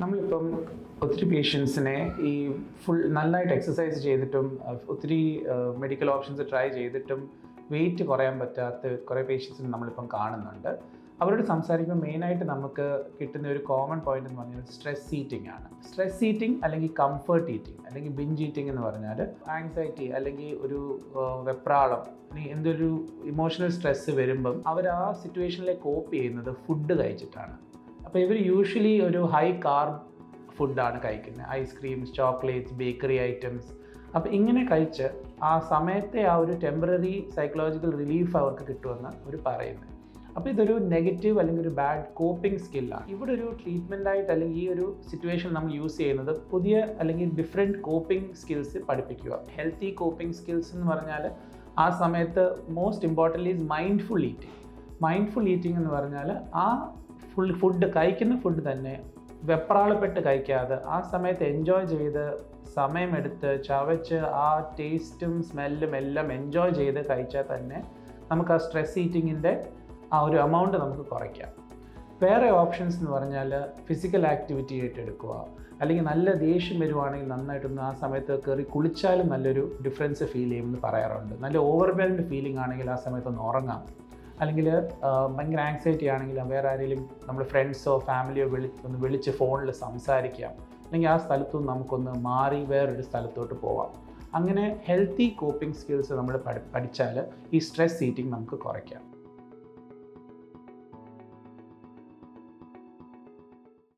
നമ്മളിപ്പം ഒത്തിരി പേഷ്യൻസിനെ ഈ ഫുൾ നന്നായിട്ട് എക്സസൈസ് ചെയ്തിട്ടും ഒത്തിരി മെഡിക്കൽ ഓപ്ഷൻസ് ട്രൈ ചെയ്തിട്ടും വെയിറ്റ് കുറയാൻ പറ്റാത്ത കുറേ പേഷ്യൻസിനെ നമ്മളിപ്പം കാണുന്നുണ്ട്. അവരോട് സംസാരിക്കുമ്പോൾ മെയിനായിട്ട് നമുക്ക് കിട്ടുന്ന ഒരു കോമൺ പോയിന്റ് എന്ന് പറഞ്ഞാൽ സ്ട്രെസ് ഈറ്റിംഗ് ആണ്. സ്ട്രെസ് ഈറ്റിംഗ് അല്ലെങ്കിൽ കംഫർട്ട് ഈറ്റിംഗ് അല്ലെങ്കിൽ ബിഞ്ച് ഈറ്റിംഗ് എന്ന് പറഞ്ഞാൽ ആങ്സൈറ്റി അല്ലെങ്കിൽ ഒരു വെപ്രാളം എന്തൊരു ഇമോഷണൽ സ്ട്രെസ് വരുമ്പം അവർ ആ സിറ്റുവേഷനിലെ കോപ്പ് ചെയ്യുന്നത് ഫുഡ് കഴിച്ചിട്ടാണ്. അപ്പോൾ ഇവർ യൂഷ്വലി ഒരു ഹൈ കാർബ് ഫുഡാണ് കഴിക്കുന്നത് ഐസ്ക്രീംസ് ചോക്ലേറ്റ്സ് ബേക്കറി ഐറ്റംസ് അപ്പോൾ ഇങ്ങനെ കഴിച്ച് ആ സമയത്തെ ആ ഒരു ടെമ്പററി സൈക്കോളജിക്കൽ റിലീഫ് അവർക്ക് കിട്ടുമെന്ന് അവർ പറയുന്നത് അപ്പോൾ ഇതൊരു നെഗറ്റീവ് അല്ലെങ്കിൽ ഒരു ബാഡ് കോപ്പിംഗ് സ്കില്ലാണ് ഇവിടെ ഒരു ട്രീറ്റ്മെന്റായിട്ട് അല്ലെങ്കിൽ ഈ ഒരു സിറ്റുവേഷൻ നമ്മൾ യൂസ് ചെയ്യുന്നത് പുതിയ അല്ലെങ്കിൽ ഡിഫറെന്റ് കോപ്പിംഗ് സ്കിൽസ് പഠിപ്പിക്കുക. ഹെൽത്തി കോപ്പിംഗ് സ്കിൽസ് എന്ന് പറഞ്ഞാൽ ആ സമയത്ത് most important is mindful eating mindful eating എന്ന് പറഞ്ഞാൽ ആ ഫുൾ ഫുഡ് കഴിക്കുന്ന ഫുഡ് തന്നെ വെപ്രാളപ്പെട്ട് കഴിക്കാതെ ആ സമയത്ത് എൻജോയ് ചെയ്ത് സമയമെടുത്ത് ചവച്ച് ആ ടേസ്റ്റും സ്മെല്ലും എല്ലാം എൻജോയ് ചെയ്ത് കഴിച്ചാൽ തന്നെ നമുക്ക് ആ സ്ട്രെസ് ഈറ്റിങ്ങിന്റെ ആ ഒരു എമൗണ്ട് നമുക്ക് കുറയ്ക്കാം. വേറെ ഓപ്ഷൻസ് എന്ന് പറഞ്ഞാൽ ഫിസിക്കൽ ആക്ടിവിറ്റി ആയിട്ട് എടുക്കുക. അല്ലെങ്കിൽ നല്ല ദേഷ്യം വരുവാണെങ്കിൽ നന്നായിട്ടൊന്ന് ആ സമയത്ത് കയറി കുളിച്ചാലും നല്ലൊരു ഡിഫറൻസ് ഫീൽ ചെയ്യുമെന്ന് പറയാറുണ്ട്. നല്ല ഓവർവെൽഡ് ഫീലിംഗ് ആണെങ്കിൽ ആ സമയത്ത് ഒന്ന് ഉറങ്ങാം. അല്ലെങ്കിൽ ഭയങ്കര ആങ്സൈറ്റി ആണെങ്കിൽ വേറെ ആരെങ്കിലും നമ്മുടെ ഫ്രണ്ട്സോ ഫാമിലിയോ വിളി ഒന്ന് വിളിച്ച് ഫോണിൽ സംസാരിക്കാം. അല്ലെങ്കിൽ ആ സ്ഥലത്തു നിന്ന് നമുക്കൊന്ന് മാറി വേറൊരു സ്ഥലത്തോട്ട് പോവാം. അങ്ങനെ ഹെൽത്തി കോപ്പിംഗ് സ്കിൽസ് നമ്മൾ പഠി പഠിച്ചാൽ ഈ സ്ട്രെസ് ഈറ്റിംഗ് നമുക്ക് കുറയ്ക്കാം.